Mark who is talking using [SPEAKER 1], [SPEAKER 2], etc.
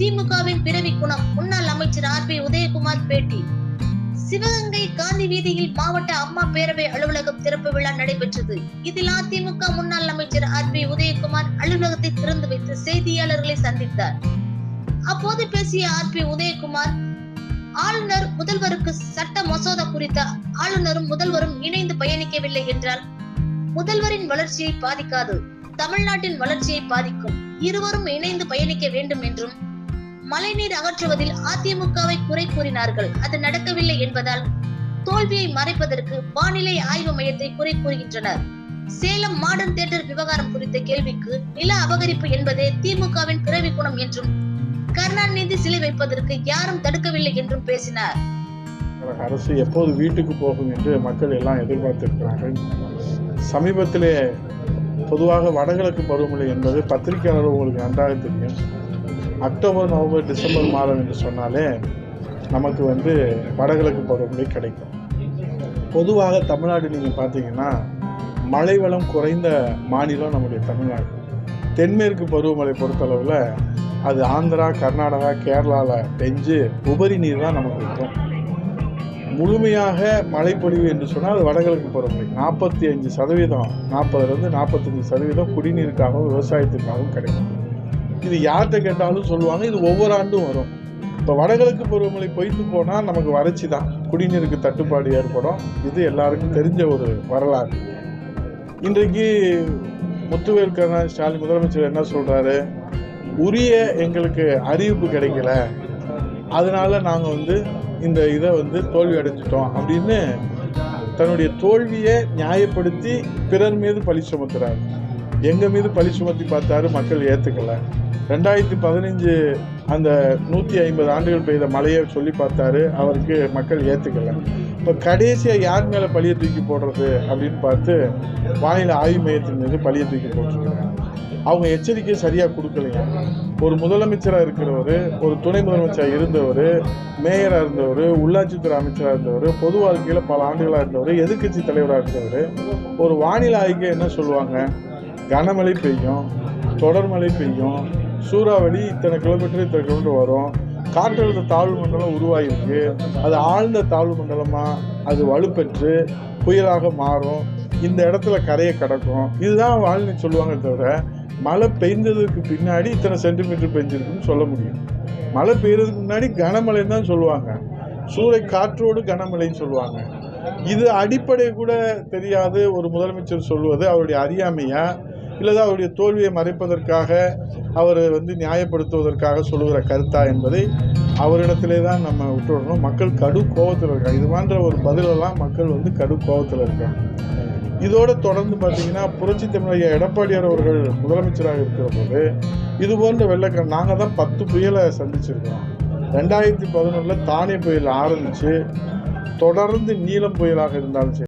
[SPEAKER 1] திமுகவின் பிறவி குணம். முன்னாள் அமைச்சர் ஆர் பி உதயகுமார் பேட்டி. சிவகங்கை காந்தி வீதியில் மாவட்ட அம்மா பேரவை அலுவலகம் திறப்பு விழா நடைபெற்றது. இதில் அதிமுக முன்னாள் அமைச்சர் ஆர் பி உதயகுமார் அலுவலகத்தை திறந்து வைத்து செய்தியாளர்களை சந்தித்தார். அப்போது பேசிய ஆர் பி உதயகுமார் ஆளுநர் முதல்வருக்கு சட்ட மசோதா குறித்த ஆளுநரும் முதல்வரும் இணைந்து பயணிக்கவில்லை என்றால் முதல்வரின் வளர்ச்சியை பாதிக்காது தமிழ்நாட்டின் வளர்ச்சியை பாதிக்கும். இருவரும் இணைந்து பயணிக்க வேண்டும் என்றும் மழைநீர் அகற்றுவதில் அதிமுகவை குறை கூறினார்கள். அது நடக்கவில்லை என்பதால் தோல்வியை மறைப்பதற்கு வானிலை ஆய்வு மையத்தை குறை கூறுகின்றனர். சேலம் மாடர்ன் தியேட்டர் விவகாரம் குறித்த கேள்விக்கு நில அபகரிப்பு என்பதே திமுகவின் பிறவி குணம் என்றும் கருணாநிதி சிலை வைப்பதற்கு யாரும் தடுக்கவில்லை என்றும் பேசினார்.
[SPEAKER 2] அரசு எப்போது வீட்டுக்கு போகும் என்று மக்கள் எல்லாம் எதிர்பார்த்திருக்கிறார்கள். சமீபத்திலே பொதுவாக வடகிழக்கு பருவமழை என்பது பத்திரிகையாளர் உங்களுக்கு நன்றாக தெரியும். அக்டோபர் நவம்பர் டிசம்பர் மாதம் என்று சொன்னாலே நமக்கு வந்து வடகிழக்கு பருவமழை கிடைக்கும். பொதுவாக தமிழ்நாடு நீங்கள் பார்த்தீங்கன்னா மழை வளம் குறைந்த மாநிலம் நம்முடைய தமிழ்நாடு. தென்மேற்கு பருவமழை பொறுத்தளவில் அது ஆந்திரா கர்நாடகா கேரளாவில் பெஞ்சு உபரி நீர் தான் நமக்கு இருக்கும். முழுமையாக மழைப்பொழிவு என்று சொன்னால் அது வடகிழக்கு பருவமழை. நாற்பத்தி அஞ்சு சதவீதம் நாற்பதுலேருந்து நாற்பத்தஞ்சு சதவீதம் குடிநீருக்காகவும் விவசாயத்துக்காகவும் கிடைக்கும். இது யார்கிட்ட கேட்டாலும் சொல்லுவாங்க இது ஒவ்வொரு ஆண்டும் வரும். இப்போ வடகிழக்கு பருவமழை பொய்த்து போனால் நமக்கு வறட்சி தான். குடிநீருக்கு தட்டுப்பாடு ஏற்படும். இது எல்லாருக்கும் தெரிஞ்ச ஒரு வரலாறு. இன்றைக்கு முத்துவேல் கருணாநிதி ஸ்டாலின் முதலமைச்சர் என்ன சொல்கிறாரு உரிய எங்களுக்கு அறிவிப்பு கிடைக்கல. அதனால் நாங்கள் வந்து இந்த இதை வந்து தோல்வி அடைஞ்சிட்டோம் அப்படின்னு தன்னுடைய தோல்வியை நியாயப்படுத்தி பிறர் மீது பழி சுமத்துறாரு. எங்கள் மீது பழி சுமத்தி பார்த்தாரு மக்கள் ஏற்றுக்கலை ரெண்டாயிரத்தி பதினஞ்சு அந்த நூற்றி ஐம்பது ஆண்டுகள் பெய்த மழையை சொல்லி பார்த்தாரு. அவருக்கு மக்கள் ஏற்றுக்கல இப்போ கடைசியாக யார் மேலே பழியை தூக்கி போடுறது அப்படின்னு பார்த்து வானிலை ஆய்வு மையத்தின் மீது பழியை தூக்கி போட்டிருக்கிறாங்க அவங்க எச்சரிக்கை சரியாக கொடுக்கலைங்க. ஒரு முதலமைச்சராக இருக்கிறவர் ஒரு துணை முதலமைச்சராக இருந்தவர் மேயராக இருந்தவர் உள்ளாட்சித்துறை அமைச்சராக இருந்தவர் பொது வாழ்க்கையில் பல ஆண்டுகளாக இருந்தவர் எதிர்க்கட்சி தலைவராக இருந்தவர் ஒரு வானிலை ஆய்வு என்ன சொல்லுவாங்க? கனமழை பெய்யும் தொடர்மழை பெய்யும் சூறாவளி இத்தனை கிலோமீட்டர் இத்தனை கிலோமீட்டர் வரும். காற்றழுத்த தாழ்வு மண்டலம் உருவாகிருக்கு அது ஆழ்ந்த தாழ்வு மண்டலமாக அது வலுப்பெற்று புயலாக மாறும். இந்த இடத்துல கரையை கடக்கும். இதுதான் வானிலை சொல்லுவாங்க தவிர மழை பெய்ந்ததுக்கு பின்னாடி இத்தனை சென்டிமீட்டர் பெஞ்சிருக்குன்னு சொல்ல முடியும். மழை பெய்யறதுக்கு முன்னாடி கனமழைன்னு தான் சொல்லுவாங்க. சூறை காற்றோடு கனமழைன்னு சொல்லுவாங்க. இது அடிப்படை கூட தெரியாது. ஒரு முதலமைச்சர் சொல்வது அவருடைய அறியாமையா? இல்லது அவருடைய தோல்வியை மறைப்பதற்காக அவர் வந்து நியாயப்படுத்துவதற்காக சொல்லுகிற கருத்தா என்பதை அவரிடத்திலே தான் நம்ம விட்டுவிடணும். மக்கள் கடு கோபத்தில் இருக்காங்க. இது போன்ற ஒரு பதிலெல்லாம் மக்கள் வந்து கடு கோபத்தில் இருக்காங்க. இதோடு தொடர்ந்து பார்த்தீங்கன்னா புரட்சி தமிழக எடப்பாடியார் அவர்கள் முதலமைச்சராக இருக்கிற போது இது போன்ற வெள்ளக்கம் நாங்கள் தான் பத்து புயலை சந்திச்சிருக்கிறோம். ரெண்டாயிரத்தி பதினொன்றில் தானே புயல் ஆரம்பித்து தொடர்ந்து நீலம் புயலாக இருந்தாலும் சரி.